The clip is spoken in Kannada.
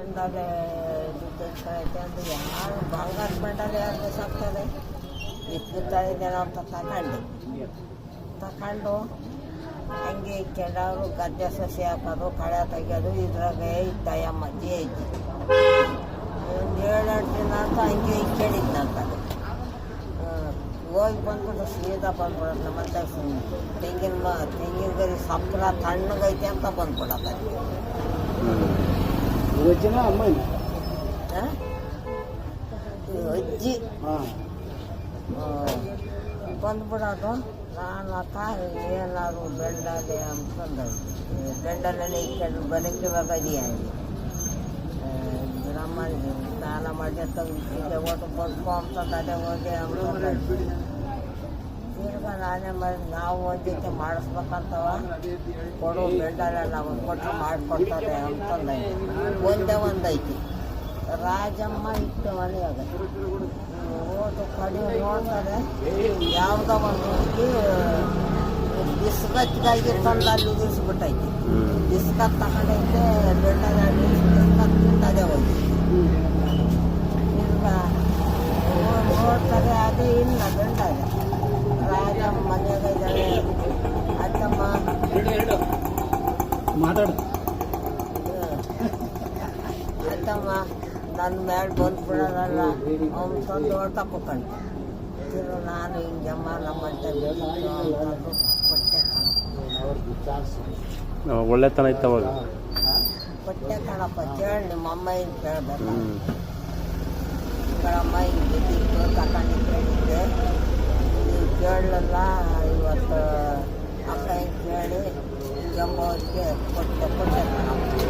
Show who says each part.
Speaker 1: ಬೆಂಡಲೆ ದುಡ್ಡು ಯಾರು ಬಂಗಾರ ಬೆಂಡಲೆ ಯಾರು ಸಾಕ್ತಾರೆ. ಇಟ್ಟಿದ್ದಾಯಿದ್ದೇನೋ ಅಂತ ತಗೊಂಡು ತಗೊಂಡು ಹಂಗೆ ಕೆಲವರು ಗದ್ದೆ ಸಸಿ ಹಾಕೋದು, ಕಳೆ ತೆಗಿಯೋದು, ಇದ್ರಾಗೆ ಇದ್ದಾಯಮ್ಮ ಅಜ್ಜಿ ಐತಿ. ಒಂದು ಏಳೆಂಟು ದಿನ ಅಂತ ಹಂಗೆ ಇಕ್ಕೊಂಡಿದ್ನಂತ ಹೋಗಿ ಬಂದ್ಬಿಟ್ಟು ಸೀದಾ ಬಂದ್ಬಿಡೋದು ಮತ್ತೆ ತೆಂಗಿನ ಮ, ತೆಂಗಿನ ಗರಿ ಸಪ್ರ ತಣ್ಣಗೈತೆ ಅಂತ ಬಂದ್ಬಿಡತ್ತೆ
Speaker 2: ವಜ್ಜನ ಅಮ್ಮನ
Speaker 1: ಆ? ಈ ಅಜ್ಜಿ
Speaker 2: ಹಾಂ
Speaker 1: ಆ, ಬಂದ್ಬಿಡೋದು ನಾನು ಅಕ್ಕ ಏನಾದ್ರು ಬೆಂಡಲೆ ಅಂತಂದು ಬೆಂಡಲಲ್ಲಿ ಇಕ್ಕೊಂಡು ಬರಕ್ಕೆ ಬಗದಿಯ ಬ್ರಹ್ಮ ಸ್ನಾನ ಮಾಡಿ ತೆಗೆದು ಒಟ್ಟು ಬದುಕೋ ಅಂತಂದು ಅದೇ ಹೋಗಿ ಅಂತಂದು ತಿರ್ಗಾ ನಾನೇ ಮಾಡಿ ನಾವು ಒಂದು ಜೊತೆ ಮಾಡಿಸ್ಬೇಕಂತವ? ಕೊಡು ಬೆಂಡಲೆ ನಾವು ಕೊಟ್ಟು ಮಾಡಿಕೊಡ್ತಾರೆ ಅಂತಂದು. ಒಂದೇ ಒಂದು ಐತಿ ರಾಜಮ್ಮ ಇಟ್ಟು ಮನೆಯಾಗ ಓಟು ಕಡಿಮೆ ನೋಡ್ತಾರೆ. ಯಾವುದೋ ಒಂದು ಬಿಸ್ಕತ್ಗಾಗಿ ತಂದು ಅಲ್ಲಿ ನಿಲ್ಲಿಸ್ಬಿಟ್ಟೈತಿ ಬಿಸ್ಕತ್ ತಗೊಂಡೈತೆ ಬೆಳ್ಳದಲ್ಲಿ ಬಿಸ್ಕತ್ ತಿಂತದೆ ಹೋಗಿ. ನೋಡ್ತಾರೆ ಅದೇ ಇಲ್ಲ ಬೆಂಡಲೆ ರಾಜಮ್ಮ ಮನೆಯಾಗ ಇದ್ದಾಳೆ ಅತ್ತಮ್ಮ
Speaker 2: ಮಾತಾಡು.
Speaker 1: ಆಯ್ತಮ್ಮ ನನ್ನ ಮೇಲೆ ಬಂದ್ಬಿಡೋದಲ್ಲ ಅವ್ನು ತಂದು ಹೊರ್ತಾ ಕುತ್ಕೊಂಡು ತಿರು ನಾನು ಹಿಂಗಮ್ಮ ನಮ್ಮ ಅಂತ ಬೆಳೀತು ಅಂತಂದು ಕೊಟ್ಟೆ ಕಣಪ್ಪ
Speaker 3: ಒಳ್ಳೆತನ ಇತ್ತು ಅವಾಗ.
Speaker 1: ಕೊಟ್ಟೆ ಕಣಪ್ಪ ಕೇಳಿ ನಿಮ್ಮ ಅಮ್ಮ ಹಿಂಗೆ ಕೇಳ್ಬೇಕು?
Speaker 3: ಹ್ಮ್.
Speaker 1: ಕಣಮ್ಮ ಹಿಂಗೆ ಬಿದ್ದಿತ್ತು ತಗೊಂಡು ಕೇಳಿದ್ದೆ. ನೀವು ಕೇಳಲ್ಲ ಇವತ್ತು ಅಕ್ಕ ಹಿಂಗೆ ಕೇಳಿ. ಹಿಂಗಮ್ಮ ಅವ್ರಿಗೆ ಕೊಟ್ಟೆ ಕೊಟ್ಟೆ ಕಣಪ್ಪ